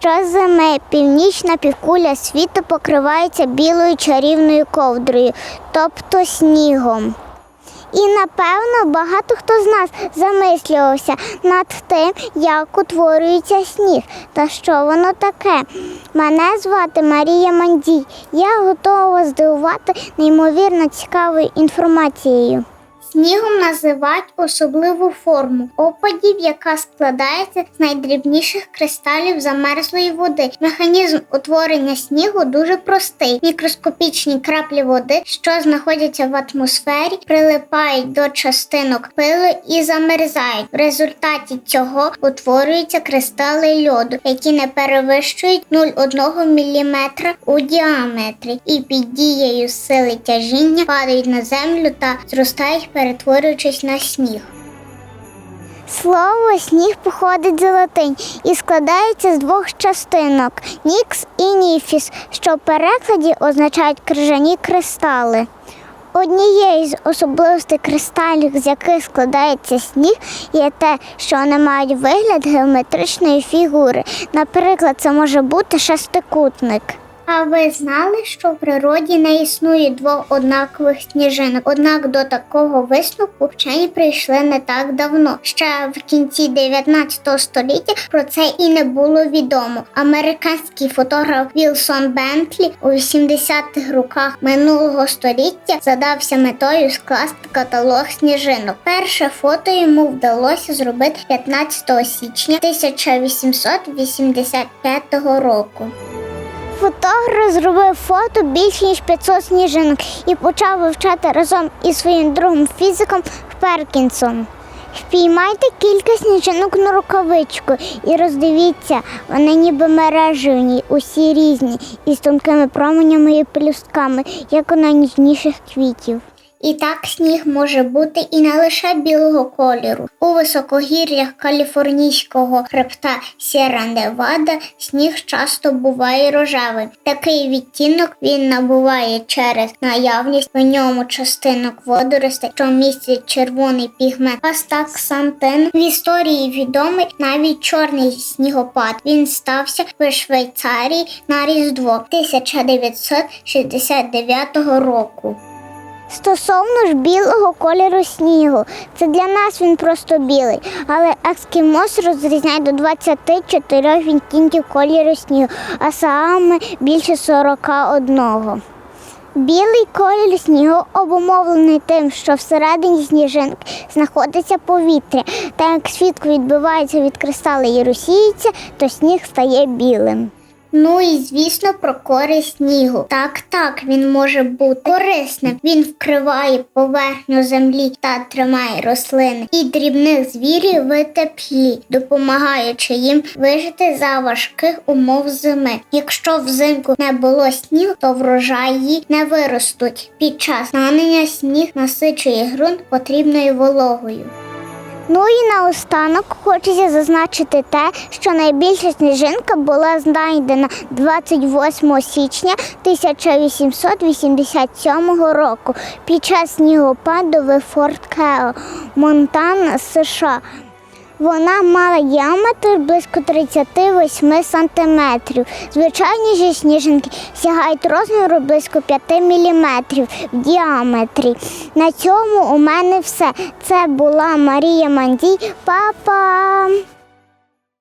Щозими північна півкуля світу покривається білою чарівною ковдрою, тобто снігом. І напевно багато хто з нас замислювався над тим, як утворюється сніг та що воно таке. Мене звати Марія Мандій. Я готова здивувати неймовірно цікавою інформацією. Снігом називають особливу форму опадів, яка складається з найдрібніших кристалів замерзлої води. Механізм утворення снігу дуже простий. Мікроскопічні краплі води, що знаходяться в атмосфері, прилипають до частинок пилу і замерзають. В результаті цього утворюються кристали льоду, які не перевищують 0,1 мм у діаметрі, і під дією сили тяжіння падають на землю та зростають, перетворюючись на сніг. Слово сніг походить з латинь і складається з двох частинок нікс і ніфіс, що в перекладі означають крижані кристали. Однією з особливостей кристалів, з яких складається сніг, є те, що вони мають вигляд геометричної фігури. Наприклад, це може бути шестикутник. А ви знали, що в природі не існує двох однакових сніжинок? Однак до такого висновку вчені прийшли не так давно. Ще в кінці 19 століття про це і не було відомо. Американський фотограф Вілсон Бентлі у 80-х роках минулого століття задався метою скласти каталог сніжинок. Перше фото йому вдалося зробити 15 січня 1885 року. Фотограф зробив фото більше ніж 500 сніжинок і почав вивчати разом із своїм другом фізиком Перкінсом. Впіймайте кілька сніжинок на рукавичку і роздивіться, вони ніби мережі, усі різні, із тонкими променями і пелюстками, як у найніжніших квітів. І так сніг може бути і не лише білого кольору. У високогір'ях каліфорнійського хребта Сєра Невада сніг часто буває рожевим. Такий відтінок він набуває через наявність в ньому частинок водоростей, що містять червоний пігмент астаксантин. В історії відомий навіть чорний снігопад. Він стався в Швейцарії на Різдво 1969 року. Стосовно ж білого кольору снігу, це для нас він просто білий, але ескімос розрізняє до 24 відтінків кольору снігу, а саме більше 41. Білий колір снігу обумовлений тим, що всередині сніжинки знаходиться повітря. Та як світло відбивається від кристали і розсіється, то сніг стає білим. Ну і звісно про користь снігу. Так, так, він може бути корисним. Він вкриває поверхню землі та тримає рослини і дрібних звірів в теплі, допомагаючи їм вижити за важких умов зими. Якщо взимку не було снігу, то врожаї не виростуть. Під час нанення сніг насичує ґрунт потрібною вологою. Ну і наостанок хочеться зазначити те, що найбільша сніжинка була знайдена 28 січня 1887 року під час снігопаду в Форт Кео, Монтана, США. Вона мала діаметр близько 38 сантиметрів. Звичайні ж сніжинки сягають розміру близько 5 міліметрів в діаметрі. На цьому у мене все. Це була Марія Мандій. Па-па!